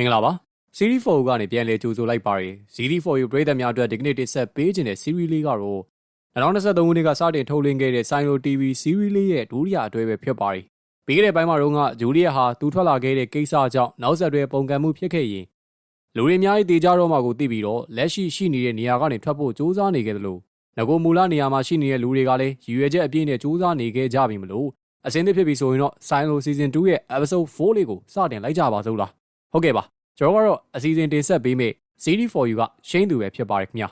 မင်္ဂလာပါ Series 4ကနေပြန်လည်ကြိုဆိုလိုက်ပါရယ် Series 4ပရိသတ်များအတွက်ဒီကနေ့တင်ဆက်ပေးခြင်းတဲ့ Series လေးကတော့2023ခုနှစ်ကစတင်ထုတ်လင်းခဲ့တဲ့ Sino TV Series လေးရဲ့ဒုတိယအတွဲပဲဖြစ်ပါရယ်ပြီးခဲ့တဲ့ပိုင်းမှာတော့ကဂျူလီယက်ဟာသူထွက်လာခဲ့တဲ့ကိစ္စကြောင့်နောက်ဆက်တွဲပုံကံမှုဖြစ်ခဲ့ရင်လူတွေအများကြီးတေကြတော့မှကိုသိပြီးတော့လက်ရှိရှိနေတဲ့နေရာကနေထွက်ဖို့စူးစမ်းနေခဲ့တယ်လို့ငကိုမူလနေရာမှာရှိနေတဲ့လူတွေကလည်းရည်ရွယ်ချက်အပြည့်နဲ့စူးစမ်းနေခဲ့ကြပြီမလို့အစင်းသစ်ဖြစ်ပြီဆိုရင်တော့ Sino Season 2ရဲ့ Episode 4လေးကိုစတင်လိုက်ကြပါစို့လားဟုတ်ကဲ့ပါ ကျွန်တော်ကတော့အစီအစဉ်တင်ဆက်ပေးမယ့် Series for you ကရှင်းသူပဲဖြစ်ပါတယ်ခင်ဗျာ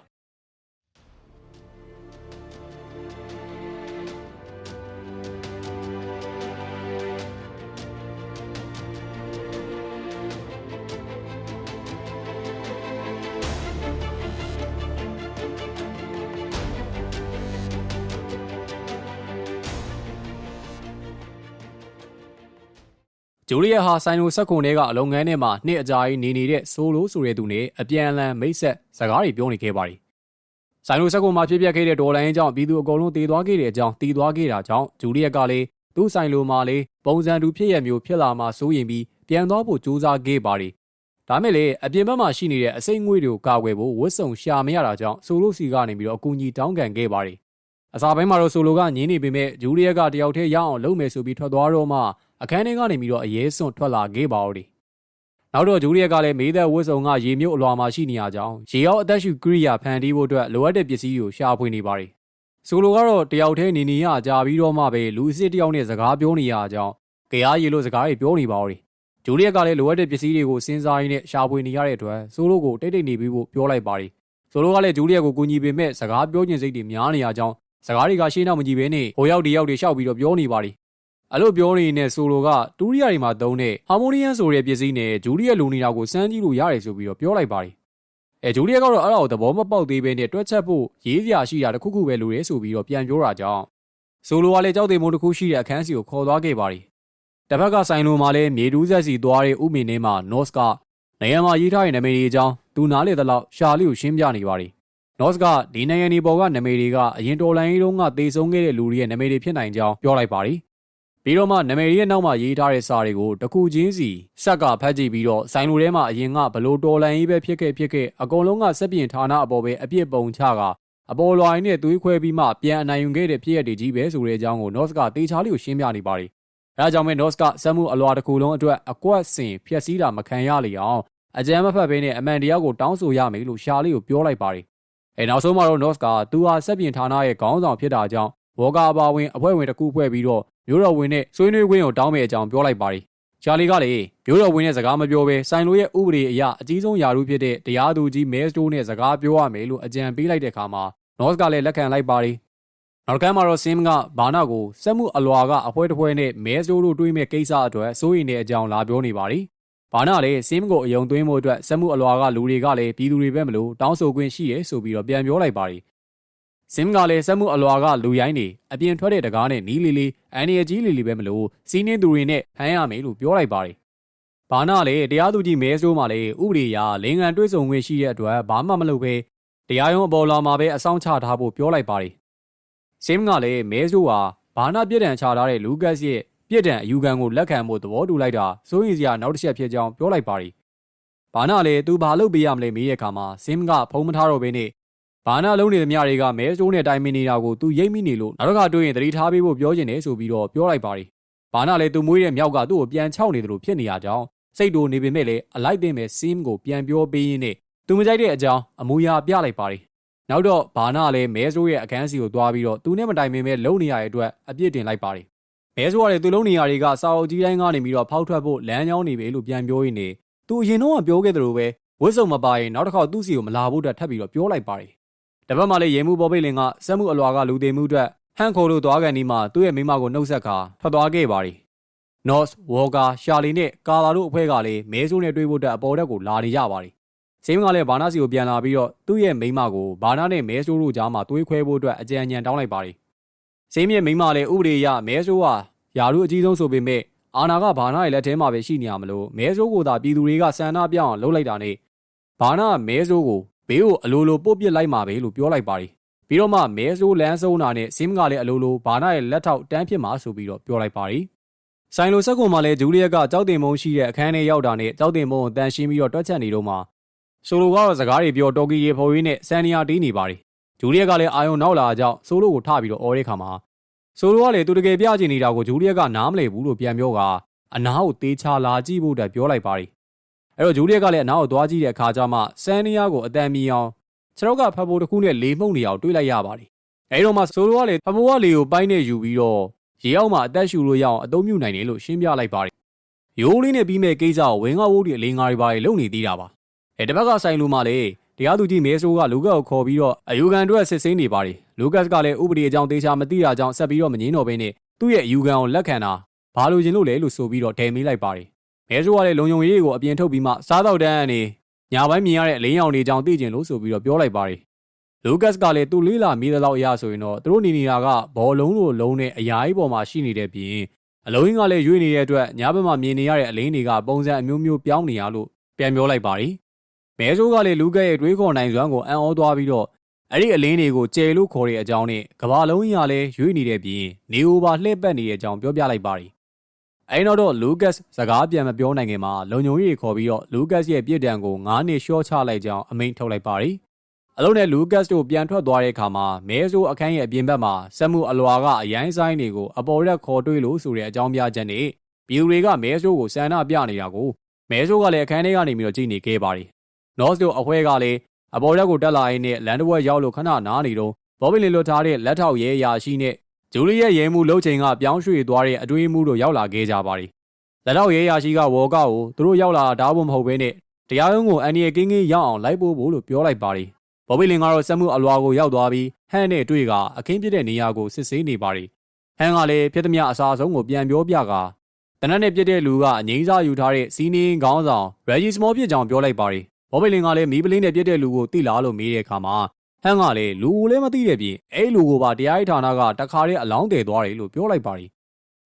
ဂျူလီယက်ဟာဆိုင်လိုဆက်ခွန်ထဲကအလုပ်ငန်းထဲမှာနှစ်အကြာကြီးနေနေတဲ့ဆိုလိုဆိုတဲ့သူနဲ့အပြန်အလှန်မိတ်ဆက်စကားတွေပြောနေခဲ့ပါတယ်။ဆိုင်လိုဆက်ခွန်မှာဖြစ်ပျက်ခဲ့တဲ့ဒေါ်လာရင်းကြောင့်ပြည်သူအကုန်လုံးတည်သွားခဲ့တဲ့အကြောင်းတည်သွားခဲ့တာကြောင့်ဂျူလီယက်ကလည်းသူ့ဆိုင်လိုမှာလေပုံစံတူဖြစ်ရမျိုးဖြစ်လာမှစိုးရင်ပြီးပြန်သွားဖို့ကြိုးစားခဲ့ပါတယ်။ဒါမဲ့လေအပြင်ဘက်မှာရှိနေတဲ့အစိမ့်ငွေတွေကိုကာကွယ်ဖို့ဝတ်စုံရှာမရတာကြောင့်ဆိုလိုစီကနေပြီးတော့အကူအညီတောင်းခံခဲ့ပါတယ်။အစာပိုင်းမှာတော့ဆိုလိုကညင်းနေပေမဲ့ဂျူလီယက်ကတယောက်တည်းရအောင်လုပ်မယ်ဆိုပြီးထွက်သွားတော့မှ အခန်းထဲကနေပြီးတော့အရေးစွန့်ထွက်လာခဲ့ပါဦးတယ်။နောက်တော့ဂျူလီယက်ကလည်းမေးသက်ဝတ်စုံကရေမြုပ်အလွာမှာရှိနေရကြောင်းရေရောက်အသက်ရှူကိရိယာဖန်တီးဖို့အတွက်လိုအပ်တဲ့ပစ္စည်းကိုရှာဖွေနေပါတယ်။ဆိုလိုကတော့တယောက်တည်းနေနေရကြပြီးတော့မှပဲလူအစ်စ်တယောက်နဲ့စကားပြောနေရကြောင်းကြားရည်လို့စကားတွေပြောနေပါဦးတယ်။ဂျူလီယက်ကလည်းလိုအပ်တဲ့ပစ္စည်းတွေကိုစဉ်းစားရင်းနဲ့ရှာဖွေနေရတဲ့အတွက်ဆိုလိုကိုတိတ်တိတ်နေပြီးဖို့ပြောလိုက်ပါတယ်။ဆိုလိုကလည်းဂျူလီယက်ကိုကူညီပေမဲ့စကားပြောခြင်းစိတ်တွေများနေရကြောင်းစကားတွေကရှင်းတော့မကြည့်ဘဲနဲ့ဟိုရောက်ဒီရောက်တွေရှောက်ပြီးတော့ပြောနေပါတယ် အဲ့လိုပြောနေတဲ့ဆိုလိုကတူရိယာတွေမှာသုံးတဲ့ဟာမိုနီယန်ဆိုတဲ့ပစ္စည်းနဲ့ဂျူလီယက်လိုနေတာကိုစမ်းကြည့်လို့ရတယ်ဆိုပြီးတော့ပြောလိုက်ပါတယ်။အဲဂျူလီယက်ကတော့အဲ့ဒါကိုသဘောမပေါက်သေးဘဲနဲ့တွက်ချက်ဖို့ရေးစရာရှိတာတခုခုပဲလိုရဲဆိုပြီးတော့ပြန်ပြောတာကြောင့်ဆိုလိုကလည်းကြောက်သေးမုံတစ်ခုရှိတဲ့အခန်းစီကိုခေါ်သွားခဲ့ပါတယ်။တစ်ဖက်ကဆိုင်လိုမှာလည်းမြေတူးဆက်စီသွားတဲ့ဥမင်ထဲမှာ North ကနိုင်ငံမှာရေးထားတဲ့နာမည်တွေအကြောင်းသူနားလေသလောက်ရှာလီကိုရှင်းပြနေပါတယ်။ North ကဒီနိုင်ငံဒီပေါ်ကနာမည်တွေကအရင်တော်လိုင်းတုန်းကသေဆုံးခဲ့တဲ့လူတွေရဲ့နာမည်တွေဖြစ်နိုင်ကြောင်းပြောလိုက်ပါတယ် ပြီးတော့မှနာမည်ရဲ့နောက်မှာရေးထားတဲ့စာတွေကိုတခုချင်းစီစက်ကဖတ်ကြည့်ပြီးတော့ဆိုင်လိုထဲမှာအရင်ကဘလို့တော်လန်ရေးပဲဖြစ်ခဲ့ဖြစ်ခဲ့အကုန်လုံးကစက်ပြင်ဌာနအပေါ်ပဲအပြစ်ပုံချကအပေါ်လွိုင်းနဲ့သွေးခွဲပြီးမှပြန်အနိုင်ယူခဲ့တဲ့ဖြစ်ရတဲ့ကြီးပဲဆိုတဲ့အကြောင်းကို North ကတေချာလေးကိုရှင်းပြနေပါတယ်။အဲဒါကြောင့်ပဲ North ကစက်မှုအလွာတစ်ခုလုံးအတွက်အကွက်စင်ဖျက်ဆီးတာမခံရလေအောင်အကြမ်းမဖက်ဘဲနဲ့အမှန်တရားကိုတောင်းဆိုရမယ်လို့ရှာလေးကိုပြောလိုက်ပါတယ်။အဲနောက်ဆုံးမှာတော့ North ကသူဟာစက်ပြင်ဌာနရဲ့ခေါင်းဆောင်ဖြစ်တာကြောင့်ဘောကာအပါဝင်အဖွဲ့ဝင်တစ်ခုဖွဲ့ပြီးတော့ မျိုးတော်ဝင်နဲ့ဆွေးနွေးခွင့်ကိုတောင်းမဲ့အကြောင်းပြောလိုက်ပါတယ်။ချာလီကလည်းမျိုးတော်ဝင်နဲ့စကားမပြောဘဲဆိုင်လိုရဲ့ဥပဒေအရအကြီးဆုံးယာရုဖြစ်တဲ့တရားသူကြီးမဲစတိုးနဲ့စကားပြောရမယ်လို့အကြံပေးလိုက်တဲ့အခါမှာနော့စ်ကလည်းလက်ခံလိုက်ပါတယ်။နောက်ကမ်းမှာတော့ဆင်းကဘာနာကိုစက်မှုအလွာကအဖွဲတစ်ဖွဲနဲ့မဲစတိုးတို့တွေးမဲ့ကိစ္စအတွက်စိုးရိမ်တဲ့အကြောင်းလာပြောနေပါတယ်။ဘာနာလည်းဆင်းကိုအယုံသွင်းမှုအတွက်စက်မှုအလွာကလူတွေကလည်းပြည်သူတွေပဲမလို့တောင်းဆိုခွင့်ရှိရဲဆိုပြီးတော့ပြန်ပြောလိုက်ပါတ ယ်စင်ကလည်းစက်မှုအလွာကလူရိုင်းနေအပြင်ထွက်တဲ့တကားနဲ့နီးလီလီအန်နီယကြီးလီလီပဲမလို့စီးနှင်းသူတွေနဲ့ဟမ်းရမယ်လို့ပြောလိုက်ပါတယ်။ဘာနာလည်းတရားသူကြီးမဲဆိုးမှလည်းဥပဒေအရလင်ငံတွဲဆုံခွင့်ရှိတဲ့အတွက်ဘာမှမလုပ်ဘဲတရားရုံးအပေါ်လာမှာပဲအဆောင်ချထားဖို့ပြောလိုက်ပါတယ်။စင်ကလည်းမဲဆိုးဟာဘာနာပြစ်ဒဏ်ချထားတဲ့လူကတ်စ်ရဲ့ပြစ်ဒဏ်အယူခံကိုလက်ခံဖို့သဘောတူလိုက်တာစိုးရင်စရာနောက်တစ်ချက်ဖြစ်ကြောင်းပြောလိုက်ပါတယ်။ဘာနာလည်းသူဘာလုပ်ပေးရမလဲမေးတဲ့အခါမှာစင်ကဖုံးမထားတော့ဘဲနဲ့ ဘာနာလုံးနေသမျှတွေကမဲစတိုးနဲ့တိုင်မင်နေတာကိုသူရိပ်မိနေလို့နောက်တစ်ခါတွေ့ရင်တတိထားပေးဖို့ပြောချင်တယ်ဆိုပြီးတော့ပြောလိုက်ပါတယ်။ဘာနာလည်းသူမွေးတဲ့မြောက်ကသူ့ကိုပြန်ချောက်နေတယ်လို့ဖြစ်နေရကြောင်းစိတ်တိုနေပေမဲ့လည်းအလိုက်တင်မဲ့ဆင်းကိုပြန်ပြောပေးရင်းနဲ့သူမကြိုက်တဲ့အကြောင်းအမူအရာပြလိုက်ပါတယ်။နောက်တော့ဘာနာလည်းမဲဆိုးရဲ့အခန်းစီကိုသွားပြီးတော့သူနဲ့မတိုင်မင်ပဲလုံနေရတဲ့အတွက်အပြစ်တင်လိုက်ပါတယ်။မဲဆိုးကလည်းသူလုံနေရတွေကစာအုပ်ကြီးတိုင်းကနေပြီးတော့ဖောက်ထွက်ဖို့လမ်းကြောင်းနေပဲလို့ပြန်ပြောရင်းနဲ့သူအရင်တော့ပြောခဲ့သလိုပဲဝတ်စုံမပါရင်နောက်တစ်ခါသူ့စီကိုမလာဖို့အတွက်ထပ်ပြီးတော့ပြောလိုက်ပါတယ် တပတ်မှလည်းရေမှုပေါ်ပိတ်လင်ကစက်မှုအလွာကလူသေးမှုအတွက်ဟန်ခိုလို့သွားကန်ဒီမှာသူ့ရဲ့မိမကိုနှုတ်ဆက်ခါထွက်သွားခဲ့ပါရီ။ North Walker ရှာလီနဲ့ကာလာတို့အဖွဲ့ကလည်းမဲဆိုးနဲ့တွေ့ဖို့အတွက်အပေါ်တက်ကိုလာနေကြပါရီ။စိမ့်ကလည်းဘာနာစီကိုပြန်လာပြီးတော့သူ့ရဲ့မိမကိုဘာနာနဲ့မဲဆိုးတို့ကြားမှာတွေးခွဲဖို့အတွက်အကြံဉာဏ်တောင်းလိုက်ပါရီ။စိမ့်ရဲ့မိမလည်းဥပဒေအရမဲဆိုးဟာယာတို့အကြီးဆုံးဆိုပေမဲ့အာနာကဘာနာရဲ့လက်ထဲမှာပဲရှိနေရမလို့မဲဆိုးကိုသာပြည်သူတွေကဆန္ဒပြအောင်လုပ်လိုက်တာနဲ့ဘာနာမဲဆိုးကို ဘေးကိုအလိုလိုပို့ပစ်လိုက်မှာပဲလို့ပြောလိုက်ပါတယ်ပြီးတော့မှမဲဆိုးလန်းဆုံးတာနဲ့ဆင်းကလည်းအလိုလိုဘာနာရဲ့လက်ထောက်တန်းဖြစ်မှာဆိုပြီးတော့ပြောလိုက်ပါတယ်ဆိုင်လိုဆက်ကွန်မှာလည်းဂျူလီယက်ကကြောက်တင်မုံရှိတဲ့အခန်းထဲရောက်တာနဲ့ကြောက်တင်မုံကိုတန်ရှင်းပြီးတော့တွက်ချက်နေတော့မှဆိုလိုကတော့စကားတွေပြောတော်ကီရေဖော်ရင်းနဲ့ဆန်နီယာတီးနေပါတယ်ဂျူလီယက်ကလည်းအာယုံနောက်လာကြောင်းဆိုလိုကိုထပြီးတော့အော်တဲ့ခါမှာဆိုလိုကလည်းသူတကယ်ပြချင်နေတာကိုဂျူလီယက်ကနားမလည်ဘူးလို့ပြန်ပြောကအနားကိုတေးချလာကြည့်ဖို့တပြောလိုက်ပါတယ် အဲ့တော့ဂျူလီယက်ကလည်းအနားကိုသွားကြည့်တဲ့အခါကျမှဆန်နီယာကိုအတန်မီအောင်ခြေထောက်ကဖဖိုးတစ်ခုနဲ့လေမှုန့်နေအောင်တွေးလိုက်ရပါတယ်အဲ့တော့မှဆိုလိုကလည်းဖဖိုးကလေကိုပိုင်းနေယူပြီးတော့ရေအောက်မှာအသက်ရှူလို့ရအောင်အသုံးပြုနိုင်တယ်လို့ရှင်းပြလိုက်ပါတယ်ရိုးလေးနဲ့ပြီးမဲ့ကိစ္စကိုဝင်းကားဝိုးတွေအလင်းကားတွေပါလေလုပ်နေသေးတာပါအဲတစ်ဘက်ကဆိုင်လူမှလည်းတရားသူကြီးမဲဆိုးကလူကကိုခေါ်ပြီးတော့အယူခံအတွက်စစ်ဆေးနေပါတယ်လူကတ်ကလည်းဥပဒေအကြောင်းသေချာမသိတာကြောင့်ဆက်ပြီးတော့မငင်းတော့ဘဲနဲ့သူ့ရဲ့အယူခံကိုလက်ခံတာဘာလို့ခြင်းလို့လဲလို့ဆိုပြီးတော့ဒဲမေးလိုက်ပါတယ် မဲဆိုးကလည်းလုံယုံရေးကိုအပြင်ထုတ်ပြီးမှစားတော့တန်းအနေညာပိုင်းမြင်ရတဲ့အလင်းရောင်တွေကြောင့်သိကျင်လို့ဆိုပြီးတော့ပြောလိုက်ပါတယ်လူကတ်ကလည်းသူ့လေးလာမိသလောက်အရဆိုရင်တော့သူတို့နေနေတာကဘောလုံးလိုလုံးနဲ့အရာကြီးပေါ်မှာရှိနေတဲ့ပြင်အလုံးရင်းကလည်းရွေ့နေတဲ့အတွက်ညာဘက်မှာမြင်နေရတဲ့အလင်းတွေကပုံစံအမျိုးမျိုးပြောင်းနေရလို့ပြန်ပြောလိုက်ပါတယ်မဲဆိုးကလည်းလူကတ်ရဲ့တွေးခေါ်နိုင်စွမ်းကိုအံ့ဩသွားပြီးတော့အဲ့ဒီအလင်းတွေကိုကျယ်လို့ခေါ်တဲ့အကြောင်းနဲ့ကဘာလုံးကြီးကလည်းရွေ့နေတဲ့ပြင်နေအိုပါလှည့်ပတ်နေတဲ့အကြောင်းပြောပြလိုက်ပါတယ် အဲ့နောက်တော့လူကတ်စကားပြန်မပြောနိုင်ခင်မှာလုံညုံကြီးခေါ်ပြီးတော့လူကတ်ရဲ့ပြစ်ဒဏ်ကို9နှစ်ရှော့ချလိုက်ကြောင်းအမိန့်ထုတ်လိုက်ပါတယ်အလုံးနဲ့လူကတ်တို့ပြန်ထွက်သွားတဲ့အခါမှာမဲဆိုးအခန်းရဲ့အပြင်ဘက်မှာစက်မှုအလွာကအရိုင်းဆိုင်တွေကိုအပေါ်ရက်ခေါ်တွေ့လို့ဆိုတဲ့အကြောင်းပြချက်နဲ့ဘီယူတွေကမဲဆိုးကိုစန္ဒပြနေတာကိုမဲဆိုးကလည်းအခန်းထဲကနေပြီးတော့ကြည့်နေခဲ့ပါတယ်နော့စ်တို့အခွဲကလည်းအပေါ်ရက်ကိုတက်လာရင်းနဲ့လန်ဒဝက်ရောက်လို့ခဏနားနေတော့ဘောဘီလင်လွတ်ထားတဲ့လက်ထောက်ရဲရာရှိနဲ့ ဂျူလီရဲ့ရဲမှုလှုပ်ချိန်ကပြောင်းရွှေ့သွားတဲ့အတွေးမှုတို့ရောက်လာခဲ့ကြပါတယ်လက်ထောက်ရဲရာရှိကဝေါ်ကောက်ကိုသူတို့ရောက်လာတာဘုံမဟုတ်ဘဲနဲ့တရားရုံးကိုအန်ဒီရဲ့ကင်းကင်းရောက်အောင်လိုက်ပို့ဖို့လို့ပြောလိုက်ပါတယ်ဘော်ဘီလင်ကတော့စက်မှုအလွာကိုရောက်သွားပြီးဟန်နဲ့တွေ့ကအခင်းပြတဲ့နေရာကိုစစ်ဆေးနေပါတယ်ဟန်ကလည်းဖြစ်သမျှအစားဆုံးကိုပြန်ပြောပြကတနက်နဲ့ပြတဲ့လူကအငိမ့်စားယူထားတဲ့စီးနင်းခေါင်းဆောင်ရယ်ဂျီစမောပြစ်ကြောင်ပြောလိုက်ပါတယ်ဘော်ဘီလင်ကလည်းမီးပလင်းနဲ့ပြတဲ့လူကိုတိလာလို့မေးတဲ့အခါမှာ ဟန်ကလည်းလူကိုလည်းမသိတဲ့ပြင်အဲ့လူကိုပါတရားရေးဌာနကတခါတည်းအလောင်းတည်သွားတယ်လို့ပြောလိုက်ပါတယ်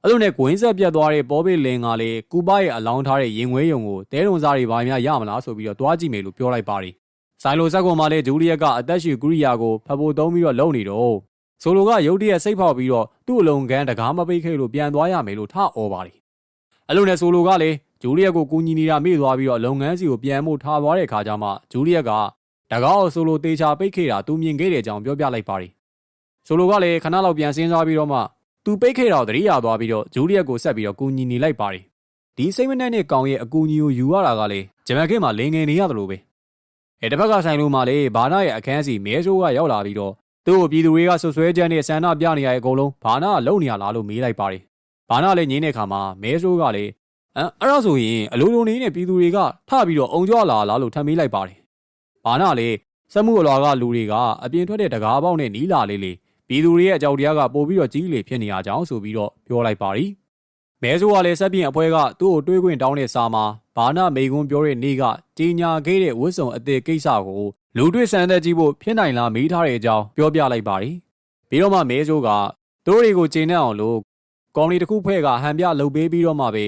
အဲ့လိုနဲ့ဂွင်းဆက်ပြတ်သွားတဲ့ဘော်ဘီလင်ကလည်းကူပါရဲ့အလောင်းထားတဲ့ရင်ဝဲယုံကိုတဲတုံစားတွေဘာများရမလားဆိုပြီးတော့တွားကြည့်မယ်လို့ပြောလိုက်ပါတယ်ဆိုင်လိုဇက်ကွန်မှာလည်းဂျူလီယက်ကအသက်ရှူကရိယာကိုဖဖို့သုံးပြီးတော့လုံနေတော့ဆိုလိုကရုတ်တရက်စိတ်ဖောက်ပြီးတော့သူ့အလုံးကန်းတကားမပိတ်ခဲ့လို့ပြန်သွားရမယ်လို့ထအော်ပါတယ်အဲ့လိုနဲ့ဆိုလိုကလည်းဂျူလီယက်ကိုကူညီနေတာမေ့သွားပြီးတော့လုပ်ငန်းစီကိုပြန်ဖို့ထားသွားတဲ့ခါကျမှဂျူလီယက်က တကားကိုဆိုလိုတေချာပိတ်ခဲ့တာသူမြင်ခဲ့တဲ့အကြောင်းပြောပြလိုက်ပါတယ်ဆိုလိုကလည်းခဏလောက်ပြန်စဉ်းစားပြီးတော့မှသူပိတ်ခဲ့တော့တတိယသွားပြီးတော့ဂျူလီယက်ကိုဆက်ပြီးတော့ကူညီနေလိုက်ပါတယ်ဒီစိတ်မနှက်နဲ့ကောင်ရဲ့အကူအညီကိုယူရတာကလည်းဂျမန်ကင်းမှာလင်ငယ်နေရတယ်လို့ပဲအဲတစ်ဖက်ကဆိုင်လို့မှလေဘာနာရဲ့အခန်းစီမဲဆိုးကရောက်လာပြီးတော့သူ့ကိုပြည်သူတွေကဆွဆွဲကြမ်းနဲ့ဆန္ဒပြနေရတဲ့အကုန်လုံးဘာနာကလုံနေရလားလို့မေးလိုက်ပါတယ်ဘာနာလည်းငင်းတဲ့ခါမှာမဲဆိုးကလည်းအဲအဲ့ဒါဆိုရင်အလိုလိုနေနဲ့ပြည်သူတွေကထပြီးတော့အုံကြွလာလားလို့ထပ်မေးလိုက်ပါတယ် ဘာနာလည်းစက်မှုအလွာကလူတွေကအပြင်ထွက်တဲ့တကားပေါက်နဲ့နီးလာလေးလေးပြည်သူတွေရဲ့အကြောက်တရားကပို့ပြီးတော့ကြီးလေဖြစ်နေရကြောင်းဆိုပြီးတော့ပြောလိုက်ပါတယ်မဲဆိုးကလည်းဆက်ပြင်အဖွဲကသူ့ကိုတွေးခွင့်တောင်းတဲ့စာမှာဘာနာမေကွန်းပြောတဲ့နေ့ကကြီးညာခဲ့တဲ့ဝတ်စုံအသေးကိစ္စကိုလူတွေ့ဆန်းသက်ကြည့်ဖို့ဖြစ်နိုင်လားမေးထားတဲ့အကြောင်းပြောပြလိုက်ပါတယ်။ပြီးတော့မှမဲဆိုးကသူတို့တွေကိုချိန်နဲ့အောင်လို့ကော်မတီတစ်ခုဖွဲ့ကဟန်ပြလှုပ်ပေးပြီးတော့မှပဲ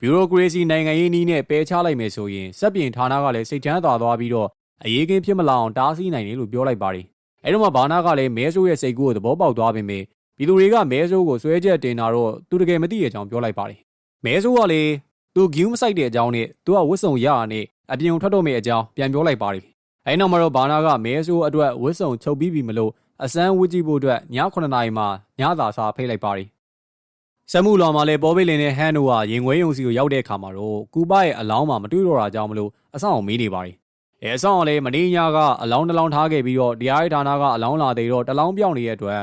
ဘျူရိုကရေစီနိုင်ငံရေးနည်းနဲ့ပယ်ချလိုက်မယ်ဆိုရင်စက်ပြင်ဌာနကလည်းစိတ်ချမ်းသာသွားပြီးတော့ အရေးကင်းဖြစ်မလာအောင်တားဆီးနိုင်တယ်လို့ပြောလိုက်ပါတယ်။အဲဒီတော့မှဘာနာကလည်းမဲဆိုးရဲ့စိတ်ကူးကိုသဘောပေါက်သွားပေမဲ့ပြည်သူတွေကမဲဆိုးကိုဆွဲချက်တင်တာတော့သူတကယ်မသိတဲ့အကြောင်းပြောလိုက်ပါတယ်။မဲဆိုးကလည်းသူဂယူးမဆိုင်တဲ့အကြောင်းနဲ့သူကဝတ်စုံရရနဲ့အပြင်ထွက်တော့မယ့်အကြောင်းပြန်ပြောလိုက်ပါတယ်။အဲဒီနောက်မှာတော့ဘာနာကမဲဆိုးအတွက်ဝတ်စုံချုပ်ပြီးပြီမလို့အစမ်းဝတ်ကြည့်ဖို့အတွက်ည9နာရီမှာညသာစာဖိတ်လိုက်ပါတယ်။စက်မှုလောင်မှာလည်းပေါ်ပိတ်လင်နဲ့ဟန်တို့ကရင်ခွဲယုံစီကိုရောက်တဲ့အခါမှာတော့ကူပါရဲ့အလောင်းမှာမတွေ့တော့တာကြောင့်မလို့အဆောင်အောင်မေးနေပါတယ်။ အဲအဆောင်ကလည်းမင်းညာကအလောင်းတစ်လောင်းထားခဲ့ပြီးတော့တရားရေးဌာနကအလောင်းလာသေးတော့တလောင်းပြောင်းနေတဲ့အတွက်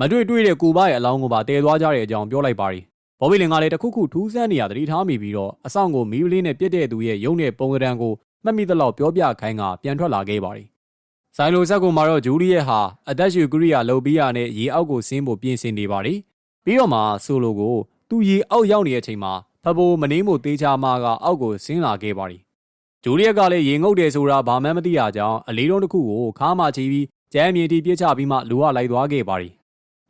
မတွေ့တွေ့တဲ့ကူပါရဲ့အလောင်းကိုပါတည်သွားကြတဲ့အကြောင်းပြောလိုက်ပါတယ်ဘော်ဘီလင်ကလည်းတခုခုထူးဆန်းနေရသတိထားမိပြီးတော့အဆောင်ကိုမီးပလင်းနဲ့ပြစ်တဲ့သူရဲ့ရုံနဲ့ပုံကံကိုမှတ်မိသလောက်ပြောပြခိုင်းကပြန်ထွက်လာခဲ့ပါတယ်။ဆိုင်လိုဆက်ကိုမှာတော့ဂျူလီယက်ဟာအသက်ရှူကရိယာလှုပ်ပြီးရနဲ့ရေအောက်ကိုဆင်းဖို့ပြင်ဆင်နေပါတယ်။ပြီးတော့မှဆိုလိုကိုသူရေအောက်ရောက်နေတဲ့အချိန်မှာဖဖိုးမနှင်းမို့သေးချာမကအောက်ကိုဆင်းလာခဲ့ပါတယ်။ ဂျူလီယက် ကလည်းရေငုပ်တယ်ဆိုတာဘာမှမသိရကြောင်းအလေးတုံးတစ်ခုကိုခါမှချီပြီးကျမ်းမြေတီပြစ်ချပြီးမှလူဝလိုက်သွားခဲ့ပါတယ်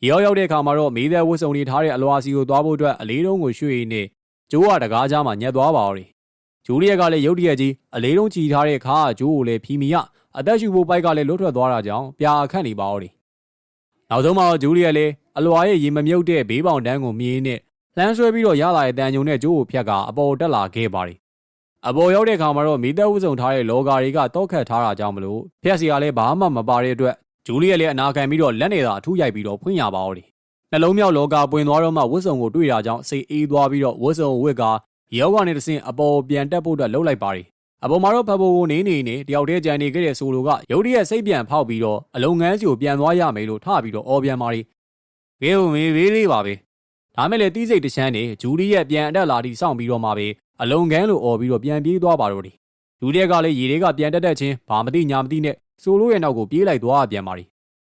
ရေရောက်ရောက်တဲ့အခါမှာတော့မေးတဲ့ဝတ်စုံတွေထားတဲ့အလွာစီကိုသွားဖို့အတွက်အလေးတုံးကိုရွှေ့ရင်းနဲ့ကျိုးကတကားကြားမှာညက်သွားပါတော့ဂျူလီယက်ကလည်းရုတ်တရက်ကြီးအလေးတုံးကြည်ထားတဲ့ခါကကျိုးကိုလည်းဖြီမီရအသက်ရှူဖို့ပိုက်ကလည်းလွတ်ထွက်သွားတာကြောင့်ပြာအခန့်နေပါတော့နောက်ဆုံးမှာဂျူလီယက်လည်းအလွာရဲ့ရေမမြုပ်တဲ့ဘေးပေါင်တန်းကိုမြည်နဲ့လှမ်းဆွဲပြီးတော့ရလာတဲ့တန်ညုံနဲ့ကျိုးကိုဖြတ်ကအပေါ်တက်လာခဲ့ပါတယ် အပေါ်ရောက်တဲ့အခါမှာတော့မိသက်ဥဆောင်ထားတဲ့လော်ဂါတွေကတောက်ခတ်ထားတာကြောင့်မလို့ဖျက်စီကလည်းဘာမှမပါတဲ့အတွက်ဂျူလီယက်လည်းအနာခံပြီးတော့လက်နေသာအထူးရိုက်ပြီးတော့ဖွင့်ရပါတော့တယ်နှလုံးမြောက်လော်ဂါပွင့်သွားတော့မှဝတ်စုံကိုတွေ့တာကြောင့်စိတ်အေးသွားပြီးတော့ဝတ်စုံဝတ်ကရောကနေတဆင့်အပေါ်ပြန်တက်ဖို့အတွက်လှုပ်လိုက်ပါတယ်အပေါ်မှာတော့ဖဖိုကိုနေနေနေတယောက်တည်းကြံနေခဲ့တဲ့ဆိုလိုကရုတ်တရက်စိတ်ပြန်ဖောက်ပြီးတော့အလုံငန်းစီကိုပြန်သွားရမယ်လို့ထပြီးတော့အော်ပြန်ပါရီဘဲဝင်ဝေးလေးပါပဲဒါမဲ့လေတီးစိတ်တချမ်းနေဂျူလီယက်ပြန်အတက်လာတီစောင့်ပြီးတော့မှပဲ အလုံကန်းလိုអော်ပြီးတော့ပြန်ပြေးသွားပါတော့တယ်လူတက်ကလည်းရေတွေကပြန်တက်တက်ချင်းဘာမသိညာမသိနဲ့ဆိုလိုရဲ့နောက်ကိုပြေးလိုက်သွားပြန်ပါရီ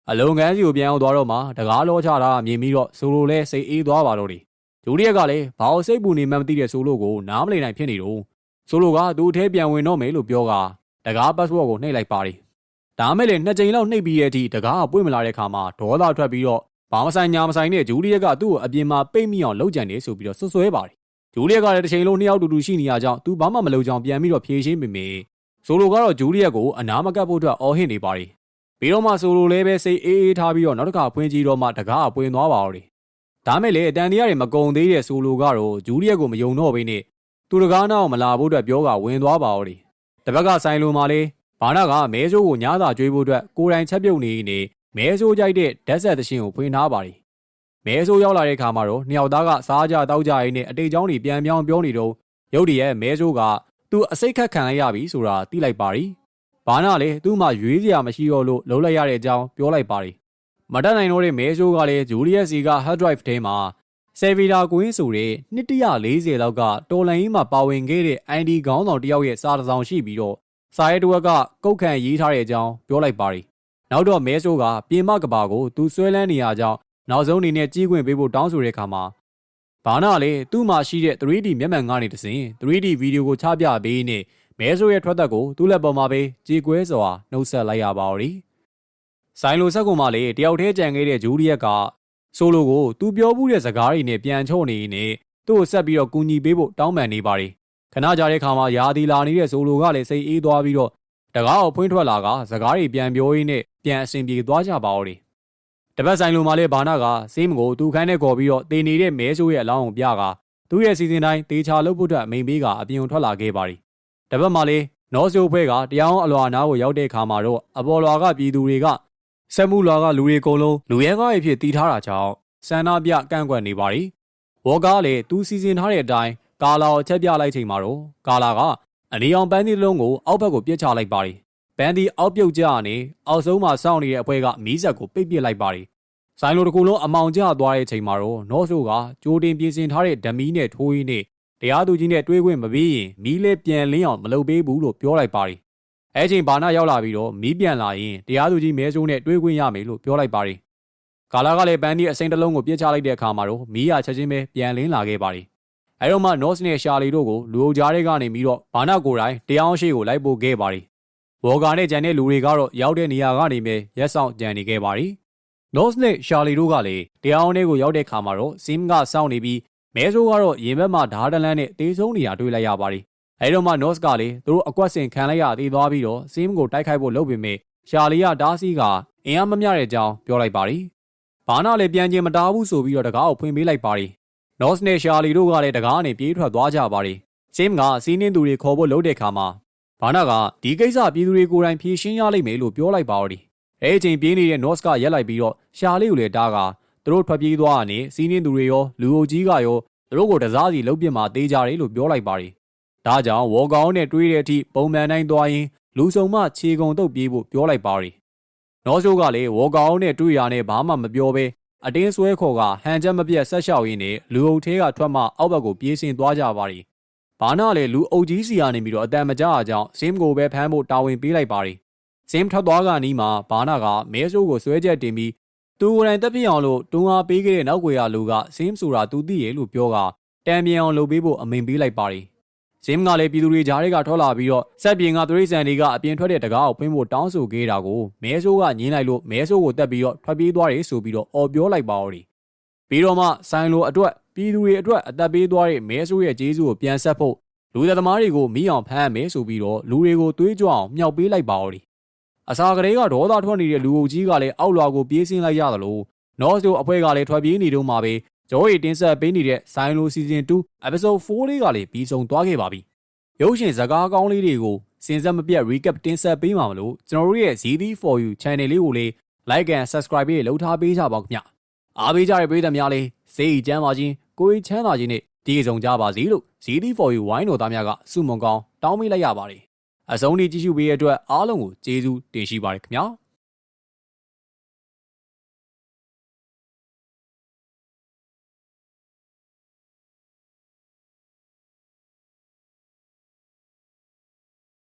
အလုံကန်းစီကိုပြန်အောင်သွားတော့မှတကားလောချတာမြင်ပြီးတော့ဆိုလိုလဲစိတ်အေးသွားပါတော့တယ်ဂျူလီယက်ကလည်းဘာလို့စိတ်ပူနေမှမသိတဲ့ဆိုလိုကိုနားမလည်နိုင်ဖြစ်နေတော့ဆိုလိုကသူ့အထဲပြန်ဝင်တော့မယ်လို့ပြောကတကား password ကိုနှိပ်လိုက်ပါရီဒါမဲ့လည်းနှစ်ကြိမ်လောက်နှိပ်ပြီးတဲ့အထိတကားကပွင့်မလာတဲ့ခါမှာဒေါသထွက်ပြီးတော့ဘာမဆိုင်ညာမဆိုင်နဲ့ဂျူလီယက်ကသူ့ကိုအပြင်မှာပိတ်မိအောင်လုပ်ကြံနေဆိုပြီးတော့ဆွဆွဲပါတယ် ဂျူလီယက်ကလည်းတစ်ချိန်လုံးနှစ်ယောက်တူတူရှိနေရကြောင်းသူဘာမှမလုပ်ကြောင်ပြန်ပြီးတော့ဖြေရှင်းပေမယ့်ဆိုလိုကတော့ဂျူလီယက်ကိုအနာမကပ်ဖို့အတွက်အော်ဟစ်နေပါတယ်ပြီးတော့မှဆိုလိုလည်းပဲစိတ်အေးအေးထားပြီးတော့နောက်တစ်ခါဖွင့်ကြည့်တော့မှတကားအပွင့်သွားပါတော့တယ်ဒါမဲ့လေအတန်တရားတွေမကုံသေးတဲ့ဆိုလိုကတော့ဂျူလီယက်ကိုမယုံတော့ဘဲနဲ့သူတကားနောက်မလာဖို့အတွက်ပြောကဝင်သွားပါတော့တယ်တပတ်ကဆိုင်လိုမှလေဘာနာကမဲဆိုးကိုညားသာကြွေးဖို့အတွက်ကိုယ်တိုင်ချက်ပြုတ်နေနေမဲဆိုးကြိုက်တဲ့ဓာတ်ဆက်သရှင်ကိုဖွင့်ထားပါတယ် မဲဆိုးရောက်လာတဲ့ခါမှာတော့နှစ်ယောက်သားကစားကြတောက်ကြရင်းနဲ့အတိတ်ကြောင်းတွေပြန်ပြောင်းပြောနေတော့ရုပ်တရက်မဲဆိုးကသူအစိတ်ခက်ခံလိုက်ရပြီဆိုတာသိလိုက်ပါရီဘာနာလေသူ့မှာရွေးစရာမရှိတော့လို့လုံးလိုက်ရတဲ့အကြောင်းပြောလိုက်ပါရီမတတ်နိုင်တော့တဲ့မဲဆိုးကလည်းဂျူလီယက်စီက hard drive ထဲမှာဆယ်ဗီလာကွင်းဆိုတဲ့140လောက်ကတော်လန်ကြီးမှာပါဝင်ခဲ့တဲ့ ID ခေါင်းဆောင်တယောက်ရဲ့စာတစောင်ရှိပြီးတော့စာရဲတဝက်ကကုတ်ခံရေးထားတဲ့အကြောင်းပြောလိုက်ပါရီနောက်တော့မဲဆိုးကပြင်မကဘာကိုသူဆွဲလန်းနေရကြောင်း နောက်ဆုံးအနေနဲ့ကြီးခွင့်ပေးဖို့တောင်းဆိုတဲ့အခါမှာဘာနာလေသူ့မှာရှိတဲ့ 3D မျက်မှန်ကနေတစဉ် 3D ဗီဒီယိုကိုချပြပေးနေမဲဆိုးရဲ့ထွက်သက်ကိုသူ့လက်ပေါ်မှာပဲကြေကွဲစွာနှုတ်ဆက်လိုက်ရပါတော့တယ်။ဆိုင်လိုဆက်ကွန်မှလေတယောက်တည်းကြံခဲ့တဲ့ဂျူလီယက်ကဆိုလိုကိုသူပြောမှုတဲ့စကားတွေနဲ့ပြန်ချုံနေနေသူ့ကိုဆက်ပြီးတော့ကူညီပေးဖို့တောင်းပန်နေပါတယ်။ခဏကြာတဲ့ခါမှာယာဒီလာနေတဲ့ဆိုလိုကလည်းစိတ်အေးသွားပြီးတော့တကားကိုဖွင့်ထွက်လာကစကားတွေပြန်ပြောရင်းနဲ့ပြန်အဆင်ပြေသွားကြပါတော့တယ် တပတ်ဆိုင်လိုမှလည်းဘာနာကစေးမကိုသူခန်းနဲ့ခေါ်ပြီးတော့တေနေတဲ့မဲဆိုးရဲ့အလောင်းကိုပြကသူ့ရဲ့စီစဉ်တိုင်းတေချာလုပ်ဖို့အတွက်အမိန်ပေးကအပြင်ထွက်လာခဲ့ပါသည်တပတ်မှလည်းနော့ဆိုဖွဲကတရားအောင်အလွာနာကိုရောက်တဲ့အခါမှာတော့အပေါ်လွာကပြည်သူတွေကဆက်မှုလွာကလူတွေအကုန်လုံးလူရဲကားရဲ့ဖြစ်တီးထားတာကြောင့်စန္ဒပြကန့်ကွက်နေပါသည်ဝေါ်ကားလည်းသူစီစဉ်ထားတဲ့အတိုင်းကာလာကိုချက်ပြလိုက်ချိန်မှာတော့ကာလာကအနီအောင်ပန်းသီးလုံးကိုအောက်ဘက်ကိုပြစ်ချလိုက်ပါသည် ဘန်ဒီအောက်ပြုတ်ကြနေအောက်ဆုံးမှာစောင့်နေတဲ့အဖွဲကမီးဆက်ကိုပိတ်ပစ်လိုက်ပါတယ်။ဆိုင်လိုတစ်ခုလုံးအမောင်ကျသွားတဲ့အချိန်မှာတော့နော့ဆိုကကြိုးတင်ပြင်ဆင်ထားတဲ့ဓမီနဲ့ထိုးရင်းနဲ့တရားသူကြီးနဲ့တွေးခွင့်မပေးရင်မီးလေးပြန်လင်းအောင်မလုပ်ပေးဘူးလို့ပြောလိုက်ပါတယ်။အဲချိန်ဘာနာရောက်လာပြီးတော့မီးပြန်လာရင်တရားသူကြီးမဲဆိုးနဲ့တွေးခွင့်ရမယ်လို့ပြောလိုက်ပါတယ်။ကာလာကလည်းဘန်ဒီအစိမ်းတစ်လုံးကိုပြစ်ချလိုက်တဲ့အခါမှာတော့မီးရချက်ချင်းပဲပြန်လင်းလာခဲ့ပါတယ်။အဲတော့မှနော့စ်နဲ့ရှာလီတို့ကိုလူအုပ်ကြားတွေကနေပြီးတော့ဘာနာကိုယ်တိုင်တရားရှိကိုလိုက်ပို့ခဲ့ပါတယ် ဝေါ်ဂါနဲ့ဂျန်တဲ့လူတွေကတော့ရောက်တဲ့နေရာကနေပဲရက်ဆောင်ကြံနေခဲ့ပါသည်။နော့စ်နဲ့ရှာလီတို့ကလည်းတရားအောင်တွေကိုရောက်တဲ့ခါမှာတော့စင်ကစောင့်နေပြီးမဲဆိုးကတော့ရင်ဘက်မှာဓားတလန်းနဲ့တေးဆုံးနေရတွေ့လိုက်ရပါသည်။အဲဒီတော့မှနော့စ်ကလည်းသူတို့အကွက်စင်ခံလိုက်ရသေးသွားပြီးတော့စင်ကိုတိုက်ခိုက်ဖို့လုပ်ပေမဲ့ရှာလီကတားဆီးကအင်အားမမျှတဲ့အကြောင်းပြောလိုက်ပါသည်။ဘာနာလည်းပြန်ချင်းမတားဘူးဆိုပြီးတော့တကားကိုဖွင့်ပေးလိုက်ပါသည်။နော့စ်နဲ့ရှာလီတို့ကလည်းတကားနဲ့ပြေးထွက်သွားကြပါသည်။စင်ကစီးနှင်းသူတွေခေါ်ဖို့လုပ်တဲ့ခါမှာ ဘာနာကဒီကိစ္စပြည်သူတွေကိုယ်တိုင်ဖြေရှင်းရလိမ့်မယ်လို့ပြောလိုက်ပါတော့တယ်။အဲအချိန်ပြင်းနေတဲ့ North ကရက်လိုက်ပြီးတော့ရှာလေးကိုလည်းတားကသူတို့ထွက်ပြေးသွားတာနဲ့စီးနှင်းသူတွေရောလူအုပ်ကြီးကရောသူတို့ကိုတစားစီလှုပ်ပြမှာတေးကြတယ်လို့ပြောလိုက်ပါတယ်။ဒါကြောင့်ဝေါ်ကောင်နဲ့တွေးတဲ့အထိပုံမှန်တိုင်းသွားရင်လူစုံမှခြေကုံတုပ်ပြေးဖို့ပြောလိုက်ပါတယ်။နော်ရှိုးကလည်းဝေါ်ကောင်နဲ့တွေးရနဲ့ဘာမှမပြောဘဲအတင်းဆွဲခေါ်ကဟန်ချက်မပြတ်ဆက်လျှောက်ရင်းနဲ့လူအုပ်သေးကထွက်မှအောက်ဘက်ကိုပြေးဆင်းသွားကြပါတယ် ဘာနာလည်းလူအုပ်ကြီးစီကနေပြီးတော့အတန်မကြအကြောင်းစင်းကိုပဲဖမ်းဖို့တာဝန်ပေးလိုက်ပါတယ်။စင်းထွက်သွားကနီးမှာဘာနာကမဲဆိုးကိုဆွဲချက်တင်ပြီးသူကိုယ်တိုင်တက်ပြအောင်လို့တွန်းအားပေးခဲ့တဲ့နောက်ွယ်ရလူကစင်းဆိုတာသူသိရဲ့လို့ပြောကတံမြန်အောင်လုပ်ပေးဖို့အမိန်ပေးလိုက်ပါတယ်။စင်းကလည်းပြည်သူတွေကြားတွေကထွက်လာပြီးတော့စက်ပြင်ကသရိစံတွေကအပြင်ထွက်တဲ့တကားကိုဖွင့်ဖို့တောင်းဆိုခဲ့တာကိုမဲဆိုးကညင်းလိုက်လို့မဲဆိုးကိုတက်ပြီးတော့ထွက်ပြေးသွားတယ်ဆိုပြီးတော့အော်ပြောလိုက်ပါတော့တယ်။ပြီးတော့မှဆိုင်လိုအတွက် ပြည်သူတွေအတွက်အသက်ပေးသွားတဲ့မဲဆိုးရဲ့ကျေးဇူးကိုပြန်ဆက်ဖို့လူသက်သမားတွေကိုမိအောင်ဖမ်းမယ်ဆိုပြီးတော့လူတွေကိုတွေးကြွအောင်မြောက်ပေးလိုက်ပါတော့တယ်အစာကလေးကဒေါသထွက်နေတဲ့လူအုပ်ကြီးကလည်းအောက်လွာကိုပြေးဆင်းလိုက်ရသလိုနော့စ်တို့အဖွဲ့ကလည်းထွက်ပြေးနေတော့မှပဲကျော်ရီတင်ဆက်ပေးနေတဲ့ဆိုင်လိုစီဇန်2 episode 4လေးကလည်းပြီးဆုံးသွားခဲ့ပါပြီ။ရုပ်ရှင်ဇာတ်ကားကောင်းလေးတွေကိုစင်စက်မပြတ် recap တင်ဆက်ပေးမှာမလို့ကျွန်တော်တို့ရဲ့ ZD for you channel လေးကိုလေး like and subscribe လေးလုပ်ထားပေးကြပါခင်ဗျ။အားပေးကြတဲ့ပရိသတ်များလေးစိတ်ကြမ်းပါခြင်း ကိုယ်ချမ်းသာခြင်းနဲ့ဒီကြုံကြပါစေလို့ ZD for you ဝိုင်းတော်သားများကစုမုံကောင်းတောင်းပေးလိုက်ရပါတယ်။အဆုံးထိကြည့်ရှုပေးတဲ့အတွက်အားလုံးကိုကျေးဇူးတင်ရှိပါတယ်ခင်ဗျာ။